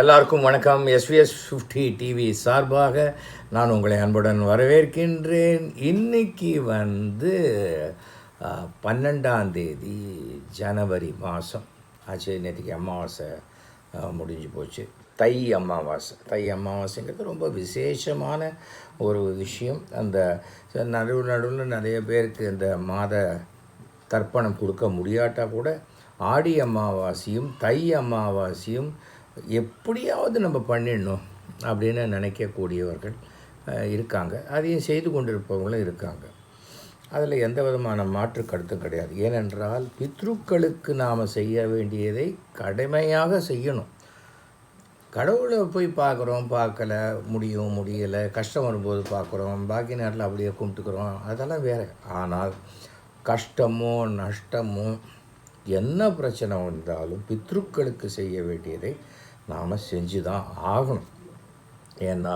எல்லாருக்கும் வணக்கம். SVS fifty TV சார்பாக நான் உங்களை அன்புடன் வரவேற்கின்றேன். இன்னைக்கு வந்து பன்னெண்டாம் தேதி ஜனவரி மாதம் ஆச்சு நேற்றுக்கு அமாவாசை முடிஞ்சு போச்சு. தை அமாவாசை. தை அமாவாசைங்கிறது ரொம்ப விசேஷமான ஒரு விஷயம். அந்த நடுவு நடுவில் நிறைய பேருக்கு இந்த மாத தர்ப்பணம் கொடுக்க முடியாட்டால் கூட ஆடி அமாவாசையும் தை அமாவாசையும் எப்படியாவது நம்ம பண்ணிடணும் அப்படின்னு நினைக்கக்கூடியவர்கள் இருக்காங்க. அதையும் செய்து கொண்டிருப்பவங்களும் இருக்காங்க. அதில் எந்த விதமான மாற்று கருத்தும் கிடையாது. ஏனென்றால் பித்ருக்களுக்கு நாம் செய்ய வேண்டியதை கடமையாக செய்யணும். கடவுளை போய் பார்க்குறோம் பார்க்கல முடியும் முடியலை கஷ்டம் வரும்போது பார்க்குறோம் பாக்கி நேரத்தில் அப்படியே கும்பிட்டுக்கிறோம் அதெல்லாம் வேறு. ஆனால் கஷ்டமோ நஷ்டமோ என்ன பிரச்சனை வந்தாலும் பித்ருக்களுக்கு செய்ய வேண்டியதை நாம் செஞ்சு தான் ஆகணும். ஏன்னா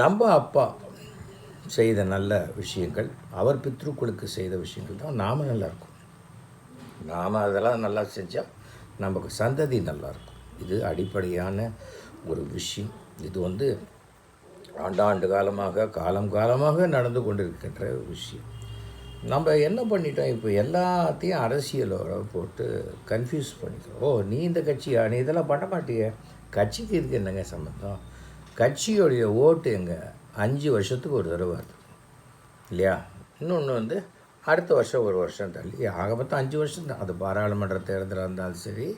நம்ம அப்பா செய்த நல்ல விஷயங்கள் அவர் பித்ருக்களுக்கு செய்த விஷயங்கள் தான் நாம் நல்லாயிருக்கும் நாம் அதெல்லாம் நல்லா செஞ்சால் நமக்கு சந்ததி நல்லாயிருக்கும் இது அடிப்படையான ஒரு விஷயம். இது வந்து ஆண்டாண்டு காலமாக காலம் காலமாக நடந்து கொண்டிருக்கின்ற விஷயம். நம்ம என்ன பண்ணிட்டோம்? இப்போ எல்லாத்தையும் அரசியலோட போட்டு கன்ஃபியூஸ் பண்ணிக்கிறோம். ஓ நீ இந்த கட்சியா நீ இதெல்லாம் பண்ண மாட்டிய? கட்சிக்கு இதுக்கு என்னங்க சம்மந்தம் கட்சியோடைய ஓட்டு எங்கே? அஞ்சு வருஷத்துக்கு ஒரு தடவை வருது. இல்லையா? இன்னொன்று வந்து அடுத்த வருஷம் ஒரு வருஷம் தள்ளி ஆக மொத்தம் அஞ்சு வருஷம் தான். அது பாராளுமன்ற தேர்தலாக இருந்தாலும் சரி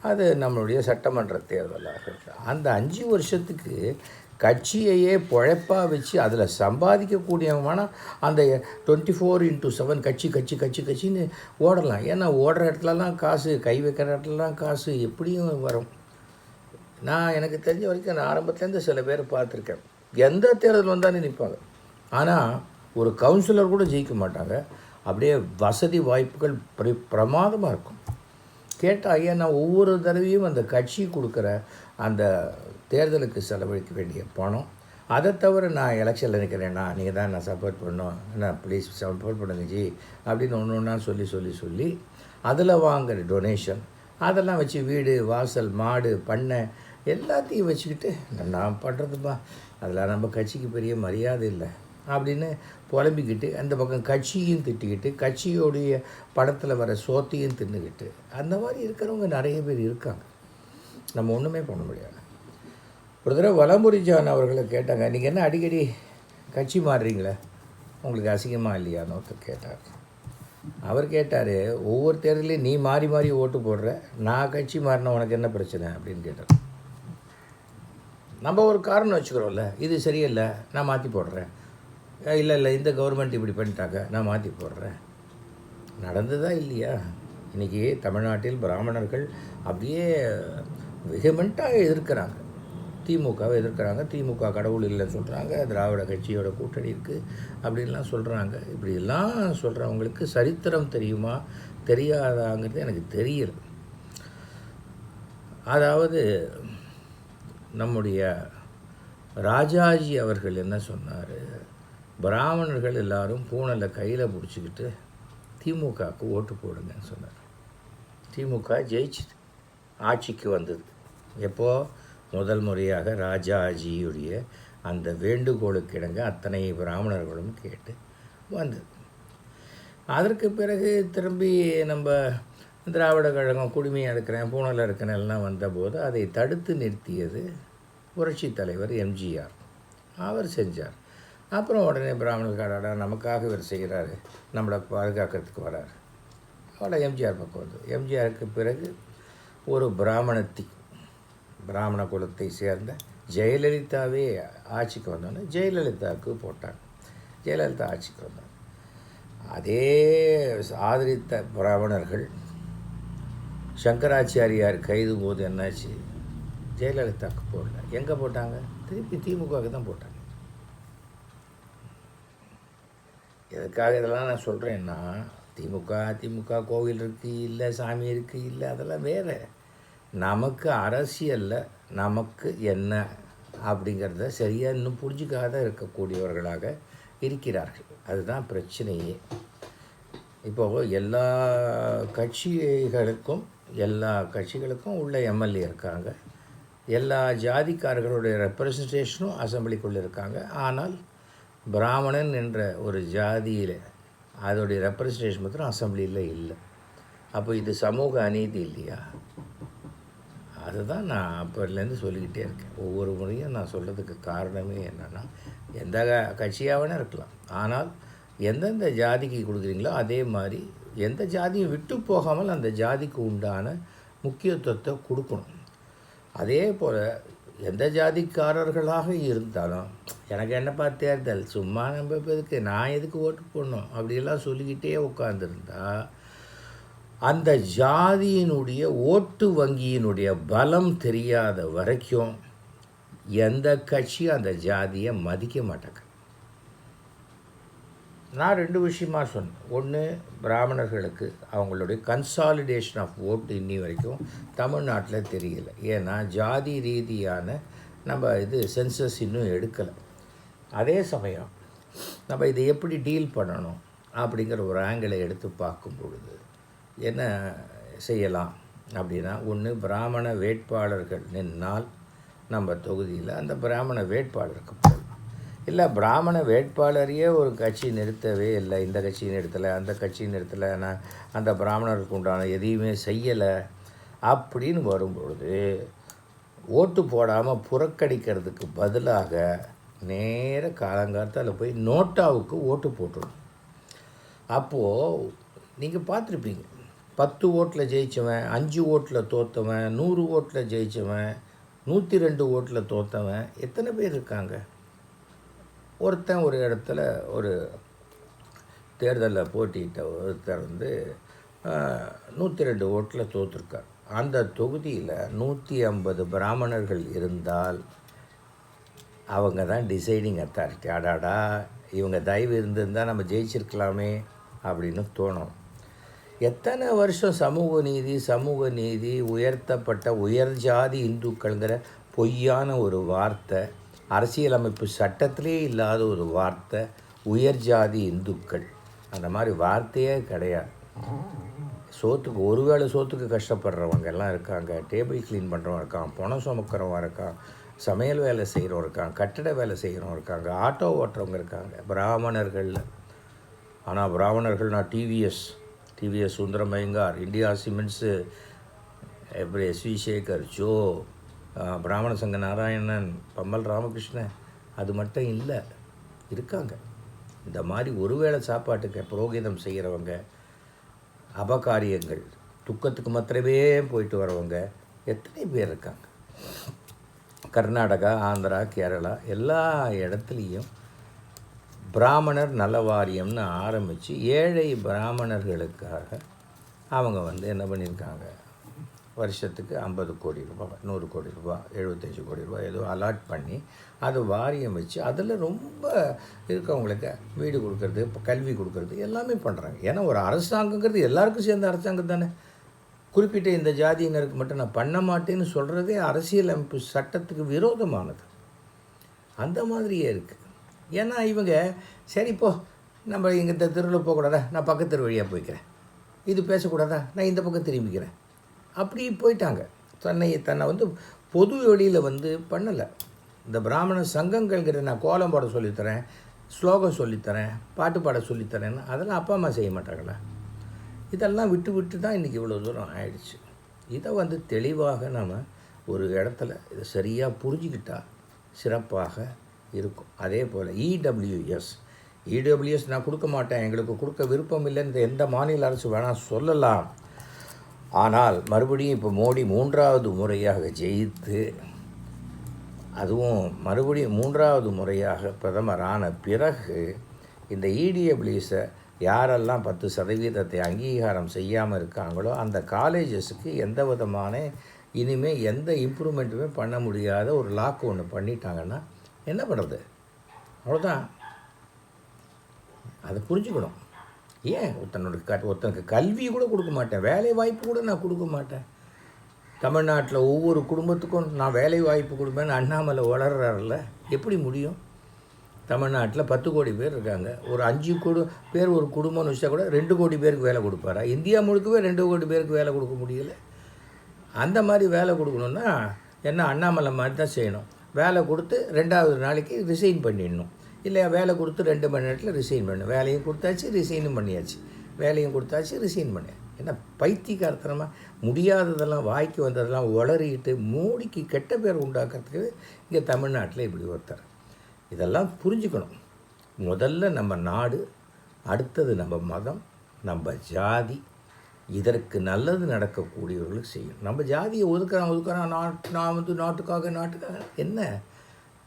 அது நம்மளுடைய சட்டமன்ற தேர்தலாக இருக்குது அந்த அஞ்சு வருஷத்துக்கு கட்சியையே பொழைப்பாக வச்சு அதில் சம்பாதிக்கக்கூடியவனா அந்த டுவெண்ட்டி ஃபோர் இன்ட்டு செவன் கட்சி கட்சி கட்சி கட்சின்னு ஓடலாம். ஏன்னா ஓடுற இடத்துலலாம் காசு கை வைக்கிற இடத்துலலாம் காசு எப்படியும் வரும். நான் எனக்கு தெரிஞ்ச வரைக்கும் நான் ஆரம்பத்துலேருந்து சில பேர் பார்த்துருக்கேன். எந்த தேர்தல் வந்தாலும் நிற்பாங்க ஆனால் ஒரு கவுன்சிலர் கூட ஜெயிக்க மாட்டாங்க. அப்படியே வசதி வாய்ப்புகள் பிர பிரமாதமாக இருக்கும். கேட்டால் ஐயா நான் ஒவ்வொரு தடவையும் அந்த கட்சி கொடுக்குற அந்த தேர்தலுக்கு செலவழிக்க வேண்டிய பணம். அதை தவிர நான் எலெக்ஷனில் நிற்கிறேன்னா நீங்கள் தான் நான் சப்போர்ட் பண்ணோம் என்ன ப்ளீஸ் சப்போர்ட் பண்ணுங்க ஜி அப்படின்னு ஒன்று ஒன்றா சொல்லி சொல்லி சொல்லி அதில் வாங்குற டொனேஷன் அதெல்லாம் வச்சு வீடு வாசல் மாடு பண்ணை எல்லாத்தையும் வச்சுக்கிட்டு நான் பண்ணுறதுப்பா அதெல்லாம் நம்ம கட்சிக்கு பெரிய மரியாதை இல்லை. அப்படின்னு புலம்பிக்கிட்டு அந்த பக்கம் கட்சியும் திட்டிக்கிட்டு கட்சியோடைய படத்தில் வர சோத்தையும் தின்னுக்கிட்டு அந்த மாதிரி இருக்கிறவங்க நிறைய பேர் இருக்காங்க. நம்ம ஒன்றுமே பண்ண முடியாது. ஒரு தடவை வலம்புரி ஜான் அவர்களை கேட்டாங்க நீங்கள் என்ன அடிக்கடி கட்சி மாறுறீங்களே? உங்களுக்கு அசிங்கமாக இல்லையான்னு ஒருத்தர் கேட்டார். அவர் கேட்டார் ஒவ்வொரு தேர்தலையும் நீ மாறி மாறி ஓட்டு போடுற நான் கட்சி மாறின உனக்கு என்ன பிரச்சனை? அப்படின்னு கேட்டார். நம்ம ஒரு காரணம் வச்சுக்கிறோம்ல இது சரியில்லை நான் மாற்றி போடுறேன். இல்லை இல்லை இந்த கவர்மெண்ட் இப்படி பண்ணிட்டாங்க நான் மாற்றி போடுறேன். நடந்ததா இல்லையா? இன்றைக்கி தமிழ்நாட்டில் பிராமணர்கள் அப்படியே வெகுமெண்ட்டாக எதிர்க்கிறாங்க. திமுகவை எதிர்க்கிறாங்க. திமுக கடவுள் இல்லைன்னு சொல்கிறாங்க திராவிட கட்சியோட கூட்டணி இருக்குது அப்படின்லாம் சொல்கிறாங்க இப்படியெல்லாம் சொல்கிறவங்களுக்கு சரித்திரம் தெரியுமா? தெரியாதாங்கிறது எனக்கு தெரியல. அதாவது நம்முடைய ராஜாஜி அவர்கள் என்ன சொன்னார்? பிராமணர்கள் எல்லாரும் பூனலை கையில் பிடிச்சிக்கிட்டு திமுகவுக்கு ஓட்டு போடுங்கன்னு சொன்னார். திமுக ஜெயிச்சு ஆட்சிக்கு வந்தது. எப்போது முதல் முறையாக ராஜாஜியுடைய அந்த வேண்டுகோளுக்கிடங்க அத்தனை பிராமணர்களும் கேட்டு வந்தது. அதற்கு பிறகு திரும்பி நம்ம திராவிட கழகம் குடுமையாக இருக்கிறேன் பூனலில் இருக்கிறேன் எல்லாம் வந்தபோது அதை தடுத்து நிறுத்தியது புரட்சி தலைவர் எம்ஜிஆர். அவர் செஞ்சார். அப்புறம் உடனே பிராமணர்காரடா நமக்காக இவர் செய்கிறாரு நம்மளை பாதுகாக்கிறதுக்கு வராரு. அவளை எம்ஜிஆர் பக்கம் வந்து எம்ஜிஆருக்கு பிறகு ஒரு பிராமணத்தி பிராமண குலத்தை சேர்ந்த ஜெயலலிதாவே ஆட்சிக்கு வந்தோன்னே ஜெயலலிதாவுக்கு போட்டாங்க. ஜெயலலிதா ஆட்சிக்கு வந்தாங்க. அதே ஆதரித்த பிராமணர்கள் சங்கராச்சாரியார் கைது போது என்னாச்சு? ஜெயலலிதாவுக்கு போடல. எங்கே போட்டாங்க? திருப்பி திமுகவுக்கு தான் போட்டாங்க. எதுக்காக இதெல்லாம் நான் சொல்கிறேன்னா திமுக திமுக கோவில் இருக்குது இல்லை சாமி இருக்குது இல்லை அதெல்லாம் வேறு. நமக்கு அரசியலில் நமக்கு என்ன அப்படிங்கிறத சரியாக இன்னும் புரிஞ்சிக்காத இருக்கக்கூடியவர்களாக இருக்கிறார்கள். அதுதான் பிரச்சனையே. இப்போ எல்லா கட்சிகளுக்கும் எல்லா கட்சிகளுக்கும் உள்ள எம்எல்ஏ இருக்காங்க. எல்லா ஜாதிக்காரர்களுடைய ரெப்ரசன்டேஷனும் அசம்பிளிக்குள்ளே இருக்காங்க. ஆனால் பிராமணன் என்ற ஒரு ஜாதியில் அதோடைய ரெப்ரசன்டேஷன் மாத்திரம் அசம்பிளியில் இல்லை. அப்போ இது சமூக அநீதி இல்லையா? அதுதான் நான் அப்போலேருந்து சொல்லிக்கிட்டே இருக்கேன். ஒவ்வொரு முறையும் நான் சொல்கிறதுக்கு காரணமே என்னென்னா எந்த க- கட்சியாகவே இருக்கலாம். ஆனால் எந்தெந்த ஜாதிக்கு கொடுக்குறீங்களோ அதே மாதிரி எந்த ஜாதியும் விட்டு போகாமல் அந்த ஜாதிக்கு உண்டான முக்கியத்துவத்தை கொடுக்கணும். அதே போல் எந்த ஜாதிக்காரர்களாக இருந்தாலும் எனக்கு என்னப்பா தேர்தல்? சும்மா நம்ம எதுக்கு? நான் எதுக்கு ஓட்டு போடணும்? அப்படியெல்லாம் சொல்லிக்கிட்டே உட்காந்துருந்தா அந்த ஜாதியினுடைய ஓட்டு வங்கியினுடைய பலம் தெரியாத வரைக்கும் எந்த கட்சியும் அந்த ஜாதியை மதிக்க மாட்டாங்க. நான் ரெண்டு விஷயமாக சொன்னேன். ஒன்று பிராமணர்களுக்கு அவங்களுடைய கன்சாலிடேஷன் ஆஃப் ஓட்டு இன்னி வரைக்கும் தமிழ்நாட்டில் தெரியல. ஏன்னா ஜாதி ரீதியான நம்ம இது சென்சஸ் இன்னும் எடுக்கலை. அதே சமயம் நம்ம இதை எப்படி டீல் பண்ணணும் அப்படிங்கிற ஒரு ஆங்கிளை எடுத்து பார்க்கும் பொழுது என்ன செய்யலாம் அப்படின்னா ஒன்று பிராமண வேட்பாளர்கள் நின்னால் நம்ம தொகுதியில் அந்த பிராமண வேட்பாளருக்கு போடலாம். இல்லை பிராமண வேட்பாளரையே ஒரு கட்சி நிறுத்தவே இல்லை. இந்த கட்சி நிறுத்தலை அந்த கட்சி நிறுத்தலை நான் அந்த பிராமணருக்கு உண்டான எதையுமே செய்யலை அப்படின்னு வரும்பொழுது ஓட்டு போடாமல் புறக்கணிக்கிறதுக்கு பதிலாக நேர காலங்காலத்தில் போய் நோட்டாவுக்கு ஓட்டு போட்டுடும் அப்போது நீங்கள் பார்த்துருப்பீங்க பத்து ஓட்டில் ஜெயிச்சவன் அஞ்சு ஓட்டில் தோத்தவன் நூறு ஓட்டில் ஜெயிச்சவன் நூற்றி ரெண்டு ஓட்டில் தோத்தவன் எத்தனை பேர் இருக்காங்க? ஒருத்தன் ஒரு இடத்துல ஒரு தேர்தலில் போட்டியிட்ட ஒருத்தர் வந்து நூற்றி ரெண்டு ஓட்டில் தோற்றுருக்கார் அந்த தொகுதியில் நூற்றி ஐம்பது பிராமணர்கள் இருந்தால் அவங்க தான் டிசைடிங் அத்தாரிட்டி அடாடா இவங்க தயவு இருந்திருந்தால் நம்ம ஜெயிச்சிருக்கலாமே அப்படின்னு தோணும். எத்தனை வருஷம் சமூக நீதி சமூக நீதி உயர்த்தப்பட்ட உயர் ஜாதி இந்துக்கள்ங்கிற பொய்யான ஒரு வார்த்தை அரசியலமைப்பு சட்டத்திலே இல்லாத ஒரு வார்த்தை உயர் ஜாதி இந்துக்கள். அந்த மாதிரி வார்த்தையே கிடையாது. சோத்துக்கு ஒருவேளை சோத்துக்கு கஷ்டப்படுறவங்க எல்லாம் இருக்காங்க டேபிள் க்ளீன் பண்ணுறவன் இருக்கான் பணம் சுமக்கிறவன் இருக்கான் சமையல் வேலை செய்கிறவன் இருக்கான் கட்டட வேலை செய்கிறவன் இருக்காங்க ஆட்டோ ஓட்டுறவங்க இருக்காங்க பிராமணர்களில். ஆனால் பிராமணர்கள்னா TVS TVS Sundaram Iyengar India cements எப்படி எஸ்வி சேகர் ஜோ பிராமண சங்க நாராயணன் பம்மல் ராமகிருஷ்ணன் அது மட்டும் இல்லை இருக்காங்க. இந்த மாதிரி ஒருவேளை சாப்பாட்டுக்கு புரோகிதம் செய்கிறவங்க அபகாரியங்கள் துக்கத்துக்கு மாத்திரமே போயிட்டு வரவங்க எத்தனை பேர் இருக்காங்க? கர்நாடகா ஆந்திரா கேரளா எல்லா இடத்துலையும் பிராமணர் நல வாரியம்னு ஆரம்பித்து ஏழை பிராமணர்களுக்காக அவங்க வந்து என்ன பண்ணியிருக்காங்க? வருஷத்துக்கு ஐம்பது கோடி ரூபாய் நூறு கோடி ரூபாய் எழுபத்தஞ்சி கோடி ரூபாய் ஏதோ அலாட் பண்ணி அது வாரியம் வச்சு அதில் ரொம்ப இருக்கவங்களுக்கு வீடு கொடுக்கறது இப்போ கல்வி கொடுக்கறது எல்லாமே பண்ணுறாங்க ஏன்னா ஒரு அரசாங்கங்கிறது எல்லாருக்கும் சேர்ந்த அரசாங்கம் தானே. குறிப்பிட்ட இந்த ஜாதியினருக்கு மட்டும் நான் பண்ண மாட்டேன்னு சொல்கிறதே அரசியலமைப்பு சட்டத்துக்கு விரோதமானது. அந்த மாதிரியே இருக்குது ஏன்னா இவங்க சரி போ நம்ம இங்கே இந்த தெருவில் போகக்கூடாதா? நான் பக்கத்து தெரு வழியாக போய்க்கிறேன். இது பேசக்கூடாதா? நான் இந்த பக்கம் திரும்பிக்கிறேன் அப்படி போயிட்டாங்க. தன்னை தன்னை வந்து பொது வெளியில் வந்து பண்ணலை. இந்த பிராமண சங்கங்கள்கிட்ட நான் கோலம் போட சொல்லித்தரேன் ஸ்லோகம் சொல்லித்தரேன் பாட்டு பாட சொல்லித்தரேன்னு அதெல்லாம் அப்பா அம்மா செய்ய மாட்டாங்களா? இதெல்லாம் விட்டு விட்டு தான் இன்றைக்கி இவ்வளோ தூரம் ஆயிடுச்சு. இதை வந்து தெளிவாக நம்ம ஒரு இடத்துல இதை சரியாக புரிஞ்சுக்கிட்டால் சிறப்பாக இருக்கும். அதே போல் இடபிள்யூஎஸ் இடபிள்யூஎஸ் நான் கொடுக்க மாட்டேன். எங்களுக்கு கொடுக்க விருப்பம் இல்லைன்னு எந்த மாநில அரசு வேணால் சொல்லலாம். ஆனால் மறுபடியும் இப்போ மோடி மூன்றாவது முறையாக ஜெயித்து அதுவும் மறுபடியும் மூன்றாவது முறையாக பிரதமர் ஆன பிறகு இந்த இடிஎப்ளிஸை யாரெல்லாம் பத்து சதவீதத்தை அங்கீகாரம் செய்யாமல் இருக்காங்களோ அந்த காலேஜஸுக்கு எந்த விதமான இனிமேல் எந்த இம்ப்ரூவ்மெண்ட்டுமே பண்ண முடியாத ஒரு லாக் ஒன்று பண்ணிட்டாங்கன்னா என்ன பண்ணுறது? அவ்வளோதான். அதை புரிஞ்சுக்கணும். ஏன்? ஒருத்தனோட க ஒருத்தனுக்கு கல்வி கூட கொடுக்க மாட்டேன். வேலை வாய்ப்பு கூட நான் கொடுக்க மாட்டேன். தமிழ்நாட்டில் ஒவ்வொரு குடும்பத்துக்கும் நான் வேலை வாய்ப்பு கொடுப்பேன்னு அண்ணாமலை வளர்றாருல எப்படி முடியும்? தமிழ்நாட்டில் பத்து கோடி பேர் இருக்காங்க. ஒரு அஞ்சு கோடி பேர் ஒரு குடும்பம்னு வச்சா கூட ரெண்டு கோடி பேருக்கு வேலை கொடுப்பாரா? இந்தியா முழுக்கவே ரெண்டு கோடி பேருக்கு வேலை கொடுக்க முடியல. அந்த மாதிரி வேலை கொடுக்கணுன்னா என்ன அண்ணாமலை மாதிரி தான் செய்யணும். வேலை கொடுத்து ரெண்டாவது நாளைக்கு ரிசைன் பண்ணிடணும். இல்லை வேலை கொடுத்து ரெண்டு மணி நேரத்தில் ரிசைன் பண்ணணும் வேலையும் கொடுத்தாச்சு ரிசைனும் பண்ணியாச்சு. வேலையும் கொடுத்தாச்சு ரிசைன் பண்ணேன் ஏன்னா பைத்தியக்காரத்தனமாக முடியாததெல்லாம் வாய்க்கு வந்ததெல்லாம் உளறிட்டு மூடிக்கு கெட்ட பேர் உண்டாக்குறதுக்கு இங்கே தமிழ்நாட்டில் இப்படி ஒருத்தர். இதெல்லாம் புரிஞ்சுக்கணும். முதல்ல நம்ம நாடு அடுத்தது நம்ம மதம் நம்ம ஜாதி இதற்கு நல்லது நடக்கக்கூடியவர்களுக்கு செய்யும் நம்ம ஜாதியை ஒதுக்குறான் ஒதுக்குறான் நாட் நான் வந்து நாட்டுக்காக நாட்டுக்காக. என்ன?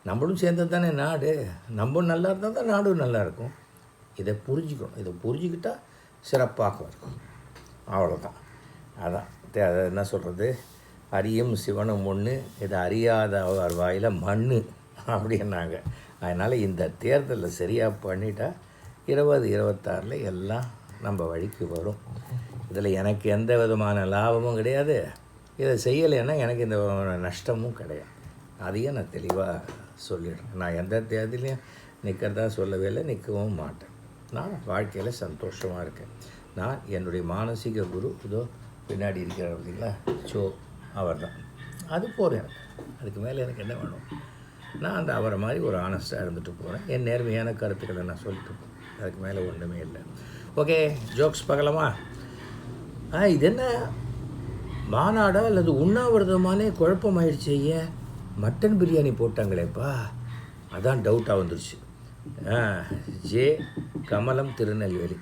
நம்மளும் சேர்ந்தது தானே நாடு? நம்மளும் நல்லா இருந்தால் தான் நாடும் நல்லா இருக்கும். இதை புரிஞ்சுக்கணும். இதை புரிஞ்சுக்கிட்டால் சிறப்பாக இருக்கும். அவ்வளோதான் அதான். தே- என்ன சொல்கிறது அரியும் சிவனும் ஒன்று இதை அறியாத அவர் வாயில் மண் அப்படின்னாங்க. அதனால் இந்த தேர்தலில் சரியாக பண்ணிட்டால் இருபது இருபத்தாறில் எல்லாம் நம்ம வழிக்கு வரும். இதில் எனக்கு எந்த விதமான லாபமும் கிடையாது. இதை செய்யலைன்னா எனக்கு இந்த விதமான நஷ்டமும் கிடையாது. அதையும் நான் தெளிவாக சொல்லிடுறேன். நான் எந்த தேதியிலையும் நிற்கிறதா சொல்லவே இல்லை நிற்கவும் மாட்டேன். நான் வாழ்க்கையில் சந்தோஷமாக இருக்கேன். நான் என்னுடைய மானசீக குரு இதோ பின்னாடி இருக்கிறார் பார்த்தீங்களா? ஸோ அவர் தான் அது போகிறேன் எனக்கு. அதுக்கு மேலே எனக்கு என்ன வேணும்? நான் அந்த அவரை மாதிரி ஒரு ஆனஸ்ட்டாக இருந்துட்டு போகிறேன் என் நேர்மையான கருத்துக்களை நான் சொல்லிட்டு போகிறேன் அதுக்கு மேலே ஒன்றுமே இல்லை. ஓகே ஜோக்ஸ் பார்க்கலாமா ஆ இது என்ன? மாநாடா அல்லது உண்ணாவிரதமானே குழப்பமாயிடுச்சு ஏன் மட்டன் பிரியாணி போட்டாங்களேப்பா. அதான் டவுட்டாக வந்துருச்சு. ஆ ஜே. கமலம் திருநெல்வேலி.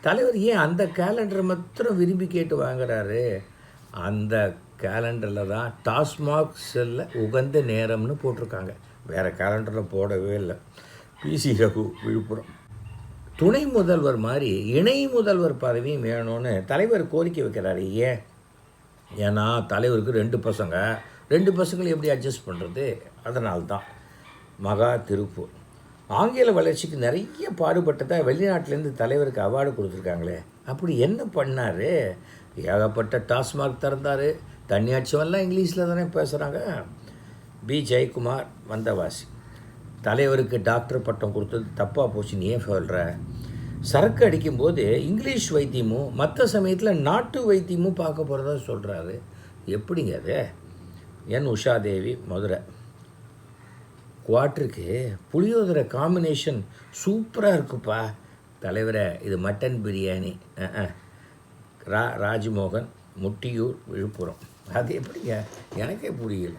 தலைவர் ஏன் அந்த கேலண்டரை மாத்திரம் விரும்பி கேட்டு வாங்குறாரு? அந்த கேலண்டரில் தான் டாஸ்மாக் செல்ல உகந்த நேரம்னு போட்டிருக்காங்க. வேறு கேலண்டரில் போடவே இல்லை. பிசி ரகு விழுப்புரம். துணை முதல்வர் மாதிரி இணை முதல்வர் பதவியும் வேணும்னு தலைவர் கோரிக்கை வைக்கிறாரு. ஏன்? ஏன்னா தலைவருக்கு ரெண்டு பசங்க. ரெண்டு பசங்களை எப்படி அட்ஜஸ்ட் பண்ணுறது அதனால்தான். மகா திருப்பூர். ஆங்கில வளர்ச்சிக்கு நிறைய பாடுபட்டதாக வெளிநாட்டிலேருந்து தலைவருக்கு அவார்டு கொடுத்துருக்காங்களே. அப்படி என்ன பண்ணார்? ஏகப்பட்ட டாஸ்மாக் திறந்தார். தண்ணியாட்சியெல்லாம் இங்கிலீஷில் தானே பேசுகிறாங்க பி. ஜெயக்குமார் வந்தவாசி. தலைவருக்கு டாக்டர் பட்டம் கொடுத்தது தப்பாக போச்சு நீ ஏன் சொல்கிற சரக்கு அடிக்கும்போது இங்கிலீஷ் வைத்தியமும் மற்ற சமயத்தில் நாட்டு வைத்தியமும் பார்க்க போகிறதா சொல்கிறாரு எப்படிங்க அது? என் உஷாதேவி மதுரை. குவாட்டருக்கு புளியோதரை காம்பினேஷன் சூப்பராக இருக்குப்பா. தலைவரை இது மட்டன் பிரியாணி. ரா ராஜ்மோகன் முட்டியூர் விழுப்புரம். அது எப்படிங்க? எனக்கே புரியல.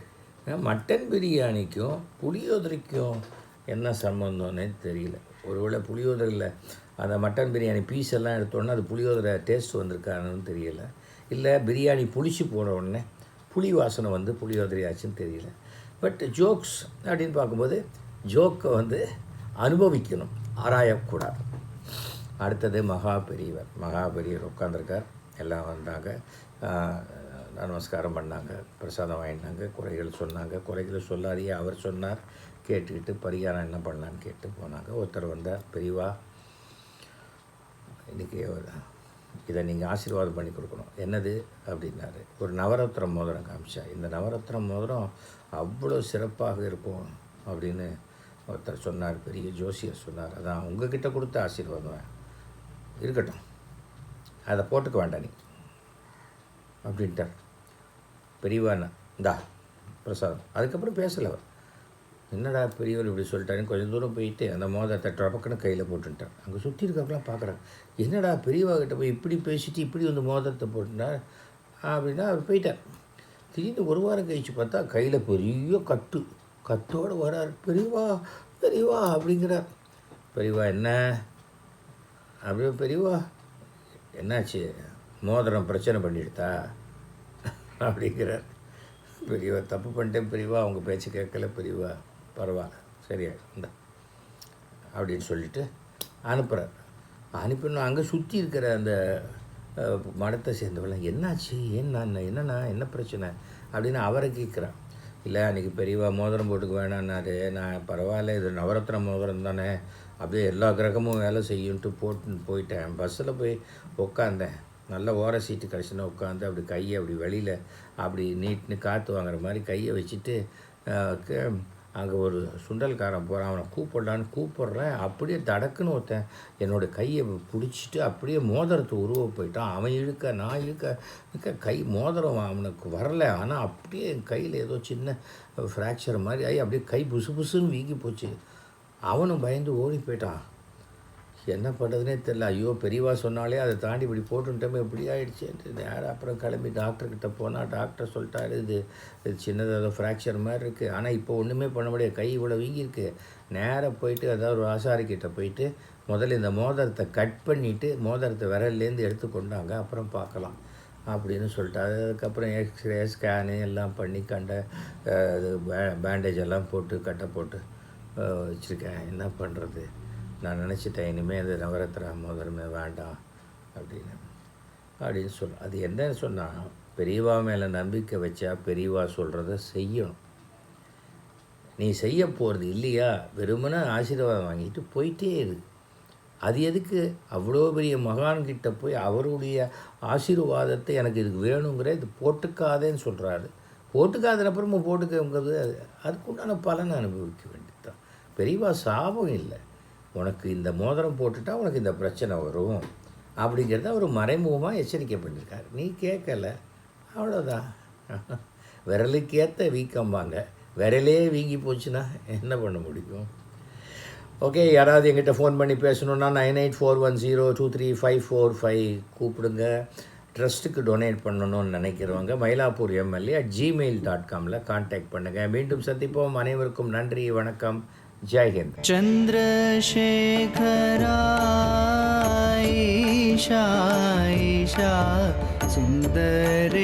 மட்டன் பிரியாணிக்கும் புளியோதரைக்கும் என்ன சம்மந்தம்னே தெரியல. ஒருவேளை புளியோதரையில் அந்த மட்டன் பிரியாணி பீஸ் எல்லாம் எடுத்தோன்னே அது புளியோதரை டேஸ்ட் வந்திருக்கான்னு தெரியல. இல்லை பிரியாணி புளிச்சு போன உடனே புளி வாசனை வந்து புளியோதரை ஆச்சுன்னு தெரியல. பட் ஜோக்ஸ் அப்படின்னு பார்க்கும்போது ஜோக்கை வந்து அனுபவிக்கணும் ஆராயக்கூடாது. அடுத்தது மகா பெரியவர். மகா பெரியவர் உட்காந்துருக்கார் எல்லாம் வந்தாங்க. நமஸ்காரம் பண்ணாங்க பிரசாதம் வாங்கினாங்க குறைகள் சொன்னாங்க. குறைகளை சொல்லாதையே அவர் சொன்னார். கேட்டுக்கிட்டு பரிகாரம் என்ன பண்ணலான்னு கேட்டு போனாங்க. ஒருத்தர் வந்தார் பெரியவா இன்றைக்கி இதை நீங்கள் ஆசீர்வாதம் பண்ணி கொடுக்கணும். என்னது? அப்படின்னாரு. ஒரு நவரத்னம் மோதிரம் காமிச்சா. இந்த நவரத்னம் மோதிரம் அவ்வளோ சிறப்பாக இருக்கும் அப்படின்னு ஒருத்தர் சொன்னார். பெரிய ஜோசியர் சொன்னார். அதான் உங்ககிட்ட கொடுத்த ஆசீர்வாதம் இருக்கட்டும். அதை போட்டுக்க வேண்டாம் நீ. அப்படின்ட்டார். பெரியவாண்ணா இந்தா பிரசாதம் அதுக்கப்புறம் பேசலை அவர். என்னடா பெரியவர் இப்படி சொல்லிட்டாருன்னு கொஞ்சம் தூரம் போயிட்டு அந்த மோதத்தை டபக்குன்னு கையில் போட்டுட்டான் அங்கே சுற்றி இருக்கவங்களாம் பார்க்குறாங்க என்னடா பெரியவா கிட்ட போய் இப்படி பேசிட்டு இப்படி வந்து மோதிரத்தை போட்டுட்டார் அப்படின்னா அவர் போயிட்டார். திடீர்னு ஒரு வாரம் கழிச்சு பார்த்தா கையில் பெரிய கட்டு. கத்தோடு வரார். பெரியவா பெரியவா அப்படிங்கிறார். பெரியவா என்ன? அப்படியே பெரியவா என்னாச்சு? மோதிரம் பிரச்சனை பண்ணிடுதா? அப்படிங்கிறார். பெரியவா தப்பு பண்ணிட்டேன் பெரியவா அவங்க பேச்சு கேட்கல பெரியவா பரவாயில்ல சரியா இந்த அப்படின்னு சொல்லிட்டு அனுப்புகிறார் அனுப்பினா அங்கே சுற்றி இருக்கிற அந்த மடத்தை சேர்ந்தவெல்லாம் என்னாச்சு? என்ன என்னண்ணா என்ன பிரச்சனை? அப்படின்னு அவரை கேட்குறான் இல்லை அன்றைக்கி பெரியவா மோதிரம் போட்டுக்க வேணான்னாரு நான் பரவாயில்ல இது நவரத்ன மோதிரம் தானே. அப்படியே எல்லா கிரகமும் வேலை செய்யுன்ட்டு போட்டுன்னு போயிட்டேன். பஸ்ஸில் போய் உட்காந்தேன் நல்ல ஓர சீட்டு கிடச்சுன்னா உட்காந்து அப்படி கையை அப்படி வெளியில் அப்படி நீட்னு காற்று வாங்குற மாதிரி கையை வச்சுட்டு அங்கே ஒரு சுண்டல்காரன் போகிறான் அவனை கூப்பிடலான்னு கூப்பிட்றேன். அப்படியே தடக்குன்னு ஒருத்தன் என்னோடய கையை பிடிச்சிட்டு அப்படியே மோதிரத்தை உருவ போயிட்டான். அவன் இழுக்க நான் இழுக்க இழுக்க கை மோதிரம் அவனுக்கு வரல. ஆனால் அப்படியே என் கையில் ஏதோ சின்ன ஃப்ராக்சர் மாதிரி ஆகி அப்படியே கை புசு புசுன்னு வீங்கி போச்சு. அவனும் பயந்து ஓடி போயிட்டான். என்ன பண்ணுறதுனே தெரில ஐயோ பெரியவா சொன்னாலே அதை தாண்டி இப்படி போட்டுட்டோமே இப்படி ஆயிடுச்சேன்ட்டு நேரம் அப்புறம் கிளம்பி டாக்டர்கிட்ட போனால் டாக்டர் சொல்லிட்டாரு இது சின்னதாக ஏதோ ஃப்ராக்சர் மாதிரி இருக்குது ஆனால் இப்போ ஒன்றுமே பண்ண முடியாது. கை இவ்வளோ வீங்கியிருக்கு நேராக போயிட்டு ஏதாவது ஒரு ஆசாரிக்கிட்ட போயிட்டு முதல்ல இந்த மோதிரத்தை கட் பண்ணிவிட்டு மோதிரத்தை விரல்லேருந்து எடுத்து கொண்டாங்க. அப்புறம் பார்க்கலாம் அப்படின்னு சொல்லிட்டு. அதுக்கப்புறம் எக்ஸ்ரே ஸ்கேனு எல்லாம் பண்ணி கண்ட அஹ், இது பேண்டேஜ் எல்லாம் போட்டு கட்டை போட்டு வச்சுருக்கேன். என்ன பண்ணுறது நான் நினச்சிட்டேன் இனிமேல் அந்த நவரத்ன மோதிரமே வேண்டாம் அப்படின்னு. அப்படின்னு சொல் அது என்னன்னு சொன்னால் பெரியவா மேலே நம்பிக்கை வச்சா பெரியவா சொல்கிறத செய்யணும். நீ செய்ய போகிறது இல்லையா? வெறுமனே ஆசீர்வாதம் வாங்கிட்டு போயிட்டே இரு. அது எதுக்கு? அவ்வளோ பெரிய மகான்கிட்ட போய் அவருடைய ஆசீர்வாதத்தை எனக்கு இதுக்கு வேணுங்கிற இது போட்டுக்காதேன்னு சொல்கிறாரு போட்டுக்காத அப்புறமா போட்டுக்கங்கிறது அது அதுக்குண்டான பலனை அனுபவிக்க வேண்டியதுதான். பெரியவா சாபம் இல்லை. உனக்கு இந்த மோதிரம் போட்டுட்டா உனக்கு இந்த பிரச்சனை வரும் அப்படிங்கிறத அவர் மறைமுகமாக எச்சரிக்கை பண்ணியிருக்காரு. நீ கேட்கல. அவ்வளோதான் விரலுக்கேற்ற வீக்கம்பாங்க விரலே வீங்கி போச்சுன்னா என்ன பண்ண முடியும்? ஓகே யாராவது எங்கிட்ட ஃபோன் பண்ணி பேசணுன்னா nine eight four one zero two three five four five கூப்பிடுங்க. ட்ரஸ்ட்டுக்கு டொனேட் பண்ணணும்னு நினைக்கிறவங்க Mylapore MLA at Gmail dot Kamil contact பண்ணுங்கள் மீண்டும் சந்திப்போம். அனைவருக்கும் நன்றி வணக்கம். जय हिंद। चंद्रशेखरा ईशा ईशा सुंदरेश्वरा